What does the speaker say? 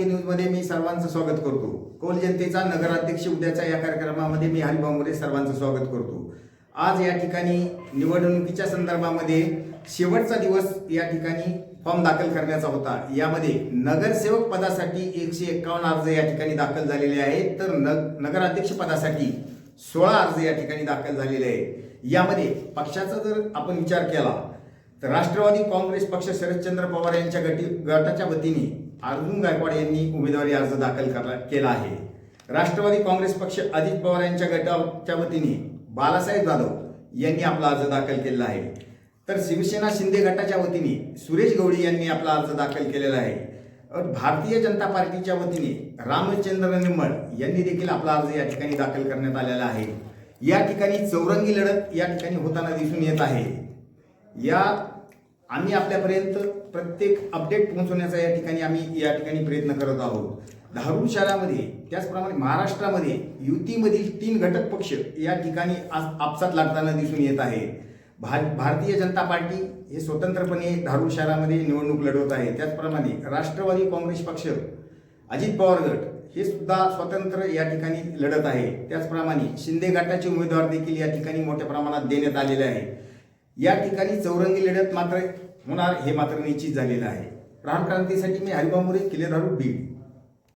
न्यूजमध्ये मी सर्वांचं स्वागत करतो. कोल जनतेचा नगराध्यक्ष उद्याच्या या कार्यक्रमामध्ये मी हरिभाऊमध्ये सर्वांचं स्वागत करतो. आज या ठिकाणी निवडणुकीच्या संदर्भामध्ये शेवटचा दिवस या ठिकाणी फॉर्म दाखल करण्याचा होता. यामध्ये नगरसेवक पदासाठी एकशे एक्कावन्न अर्ज या ठिकाणी दाखल झालेले आहेत. तर नग नगराध्यक्ष पदासाठी सोळा अर्ज या ठिकाणी दाखल झालेले आहेत. यामध्ये पक्षाचा जर आपण विचार केला तर राष्ट्रवादी काँग्रेस पक्ष शरदचंद्र पवार यांच्या गटी गटाच्या वतीने अर्जुन गायकवाड यांनी उमेदवारी अर्ज दाखल करा केला आहे. राष्ट्रवादी काँग्रेस पक्ष अजित पवार यांच्या गटाच्या वतीने बालासाहेब जाधव यांनी आपला अर्ज दाखल केलेला आहे. तर शिवसेना शिंदे गटाच्या वतीने सुरेश गवळी यांनी आपला अर्ज दाखल केलेला आहे. भारतीय जनता पार्टीच्या वतीने रामचंद्र निंबळ यांनी देखील आपला अर्ज या ठिकाणी दाखल करण्यात आलेला आहे. या ठिकाणी चौरंगी लढत या ठिकाणी होताना दिसून येत आहे. या आम्ही आपल्यापर्यंत प्रत्येक अपडेट पोहोचवण्याचा या ठिकाणी आम्ही या ठिकाणी प्रयत्न करत आहोत. धारूर शहरामध्ये त्याचप्रमाणे महाराष्ट्रामध्ये युतीमधील तीन घटक पक्ष या ठिकाणी आज आपसात लागताना दिसून येत आहे. भार भारतीय जनता पार्टी हे स्वतंत्रपणे धारूर शहरामध्ये निवडणूक लढवत आहे. त्याचप्रमाणे राष्ट्रवादी काँग्रेस पक्ष अजित पवार गट हे सुद्धा स्वतंत्र या ठिकाणी लढत आहे. त्याचप्रमाणे शिंदे गटाचे उमेदवार देखील या ठिकाणी मोठ्या प्रमाणात देण्यात आलेले आहे. या ठिकाणी चौरंगी लढत मात्र होणार हे मात्र निश्चित झालेलं आहे. प्राण क्रांतीसाठी मी हरिभाऊ मोरे किल्ले बीड